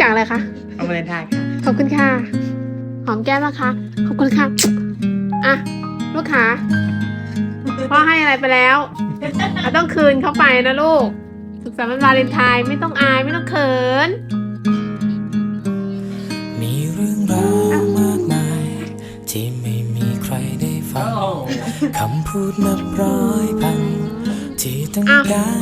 จากอะไรคะเอามาเลนไทน์ค่ะ ขอบคุณค่ะ หอมแก้มนะคะ ขอบคุณค่ะ อะ ลูกค้าพ่อให้อะไรไปแล้วเราต้องคืนเข้าไปนะลูก สุขสันต์วันวาเลนไทน์ไม่ต้องอายไม่ต้องเขิน มีเรื่องราวมากมาย ที่ไม่มีใครได้ฟังคำพูดนับร้อยพันที่ต้องอ้าวการ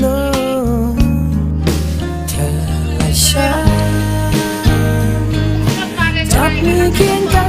No เธอและฉันจับมือเคียง